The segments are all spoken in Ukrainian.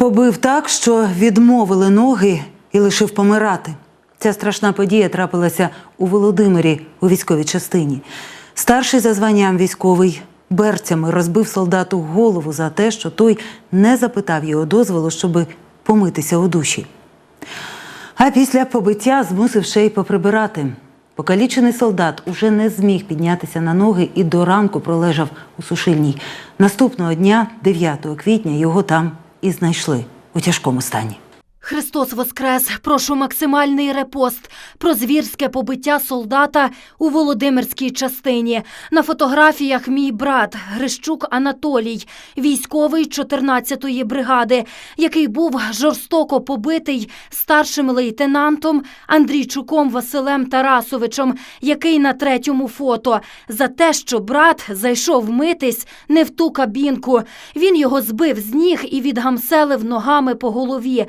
Побив так, що відмовили ноги і лишив помирати. Ця страшна подія трапилася у Володимирі у військовій частині. Старший за званням військовий берцями розбив солдату голову за те, що той не запитав його дозволу, щоб помитися у душі. А після побиття змусив ще й поприбирати. Покалічений солдат уже не зміг піднятися на ноги і до ранку пролежав у сушильній. Наступного дня, 9 квітня, його там і знайшли у тяжкому стані. Христос Воскрес! Прошу максимальний репост про звірське побиття солдата у Володимирській частині. На фотографіях мій брат Грищук Анатолій, військовий 14-ї бригади, який був жорстоко побитий старшим лейтенантом Андрійчуком Василем Тарасовичем, який на третьому фото, за те, що брат зайшов митись не в ту кабінку. Він його збив з ніг і відгамселив ногами по голові.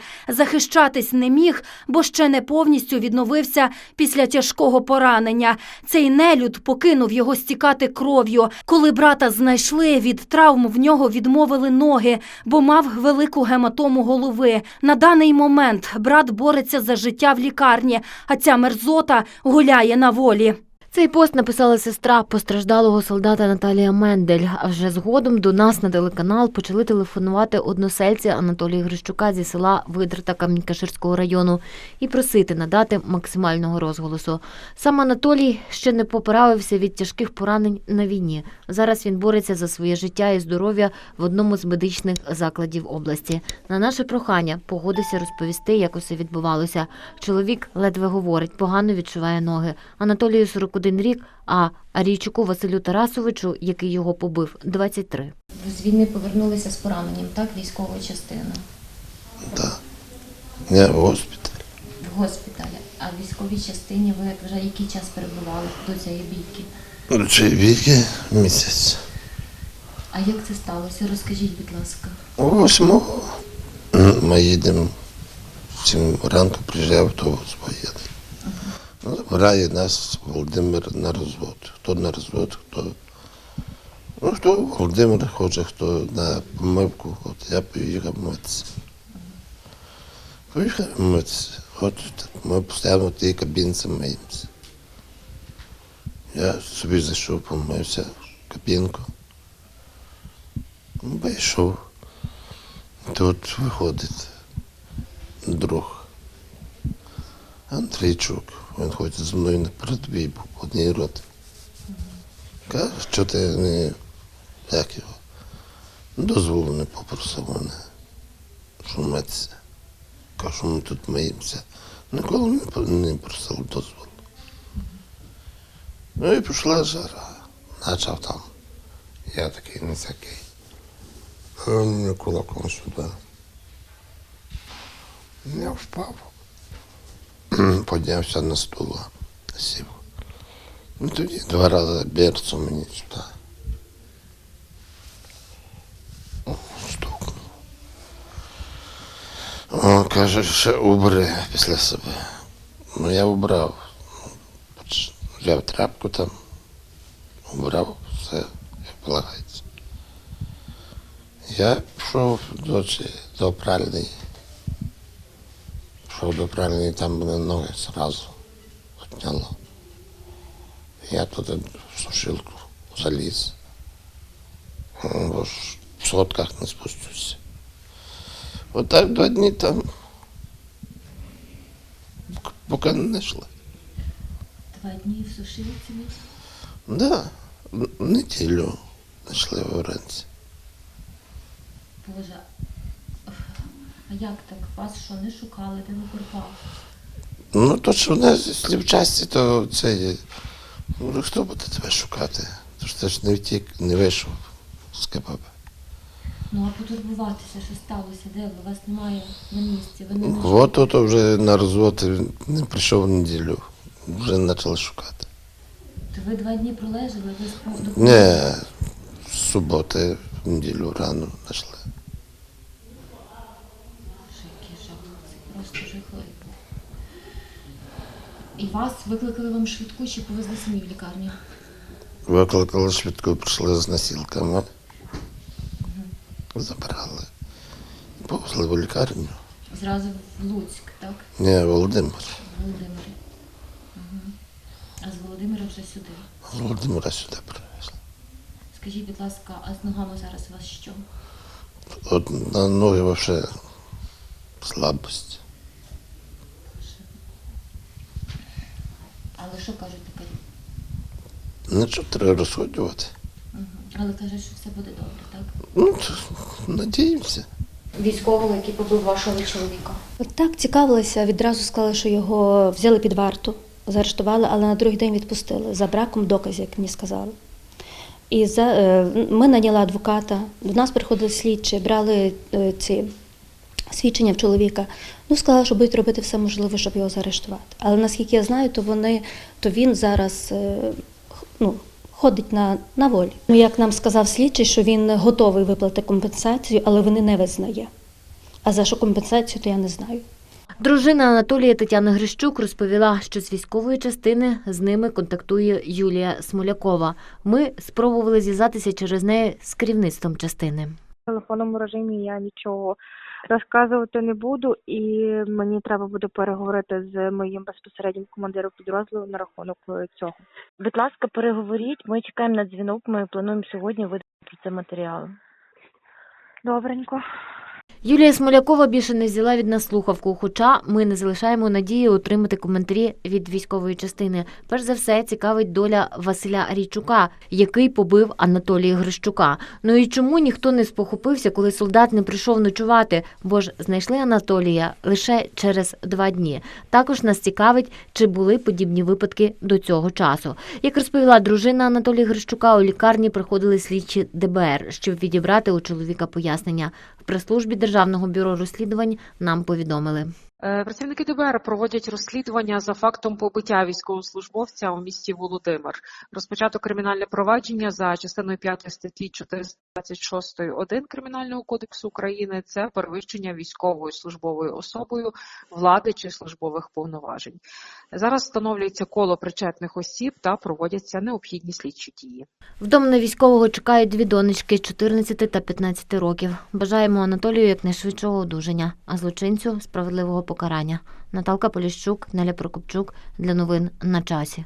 Захищатись не міг, бо ще не повністю відновився після тяжкого поранення. Цей нелюд покинув його стікати кров'ю. Коли брата знайшли, від травм в нього відмовили ноги, бо мав велику гематому голови. На даний момент брат бореться за життя в лікарні, а ця мерзота гуляє на волі. Цей пост написала сестра постраждалого солдата Наталія Мендель. А вже згодом до нас на телеканал почали телефонувати односельці Анатолія Грищука зі села Видрта Камінькаширського району і просити надати максимального розголосу. Сам Анатолій ще не поправився від тяжких поранень на війні. Зараз він бореться за своє життя і здоров'я в одному з медичних закладів області. На наше прохання погодився розповісти, як усе відбувалося. Чоловік ледве говорить, погано відчуває ноги. Анатолію 41 рік, а Арійчуку Василю Тарасовичу, який його побив, 23. Ви з війни повернулися з пораненням, так, військова частина Так. Я в госпіталі. в госпіталі. А в військовій частині ви вже який час перебували до цієї бійки? Чи віки місяць. А як це сталося? Розкажіть, будь ласка. Восьмого ми їдемо. Сім ранку приїжджає автобус поїде. Забирає нас Володимир на розвод. Хто на розвод, хто. Ну, хто Володимир хоче, хто на помивку, от я поїхав митися. Поїхав митися. От ми постійно в тій кабінці миємося. Я собі зайшов, помився в кабінку. Ну, Вийшов. Тут виходить друг. Андрійчук. Він ходить зі мною на передовій був одній роті. Каже, що ти не як його. Дозволу не попросив мене. Що митися. Кажу, ми тут миємося. Ніколи не, просив дозволу. Ну і пішла жара. Почав там. Я такий не. А він кулаком сюди. Я впав. Піднявся на стула, сів. Ну тоді два рази берцу мені сюди. Стукнув. О, каже, ще убери після себе. Ну я убрав. Взяв тряпку там, убрав все, як полагається. Я пішов до, до пральної. Пішов до пральної, там мене ноги зразу відняло. Я туди в сушилку заліз. Бо ж в сотках не спустюся. Отак два дні там, пок- поки не знайшли. Два дні в сушилці. ви? Да, в неділю знайшли вранці. Боже. А як так? Вас що не шукали, де ви пропав? Ну, то, що в нас слівчасті, то це є. Ну, хто буде тебе шукати? Тож ти ж не втік, не вийшов з КПП. Ну а потурбуватися, що сталося? Де ви? Вас немає на місці, ви не на От тут вже на розвод не прийшов в неділю. Вже почали шукати. То ви два дні пролежали, ви спав до Ні, з суботи в неділю рано знайшли. Боже, який жах, це просто жахливо. І вас викликали вам швидку чи повезли самі в лікарню? Викликали швидко, прийшли з носілками. Забрали. Повезли в лікарню. Зразу в Луцьк, так? Ні, Володимир. В Володимирі. Угу. А з Володимира вже сюди. З Володимира сюди привезли. Скажіть, будь ласка, а з ногами зараз у вас що? От на ноги вообще слабость. Але що кажуть лікарі? Нічого треба розходювати. Угу. Але кажуть, що все буде добре, так? Ну, надіємося. Військового, який побив вашого чоловіка. Так, цікавилася. Відразу сказали, що його взяли під варту, заарештували, але на другий день відпустили за браком доказів, як мені сказали. І за, е, ми наняли адвоката, до нас приходили слідчі, брали е, ці свідчення в чоловіка. Ну, сказали, що будуть робити все можливе, щоб його заарештувати. Але наскільки я знаю, то вони, то він зараз е, ну, ходить на, на волі. Ну, як нам сказав слідчий, що він готовий виплатити компенсацію, але вони не визнає. А за що компенсацію, то я не знаю. Дружина Анатолія Тетяна Грищук розповіла, що з військової частини з ними контактує Юлія Смолякова. Ми спробували зв'язатися через неї з керівництвом частини. Телефонному режимі я нічого розказувати не буду, і мені треба буде переговорити з моїм безпосереднім командиром підрозділу на рахунок е, цього. Будь ласка, переговоріть. Ми чекаємо на дзвінок. Ми плануємо сьогодні видати про це матеріал. Добренько. Юлія Смолякова більше не взяла від нас слухавку, хоча ми не залишаємо надії отримати коментарі від військової частини. Перш за все цікавить доля Василя Рійчука, який побив Анатолія Грищука. Ну і чому ніхто не спохопився, коли солдат не прийшов ночувати, бо ж знайшли Анатолія лише через два дні. Також нас цікавить, чи були подібні випадки до цього часу. Як розповіла дружина Анатолія Грищука, у лікарні приходили слідчі ДБР, щоб відібрати у чоловіка пояснення. Прес-службі Державного бюро розслідувань нам повідомили. Е, Працівники ДБР проводять розслідування за фактом побиття військовослужбовця у місті Володимир. Розпочато кримінальне провадження за частиною 5 статті 426.1 Кримінального кодексу України. Це перевищення військовою службовою особою влади чи службових повноважень. Зараз встановлюється коло причетних осіб та проводяться необхідні слідчі дії. Вдома на військового чекають дві донечки 14 та 15 років. Бажаємо Анатолію якнайшвидшого одужання, а злочинцю справедливого покарання. Наталка Поліщук, Неля Прокопчук для новин на часі.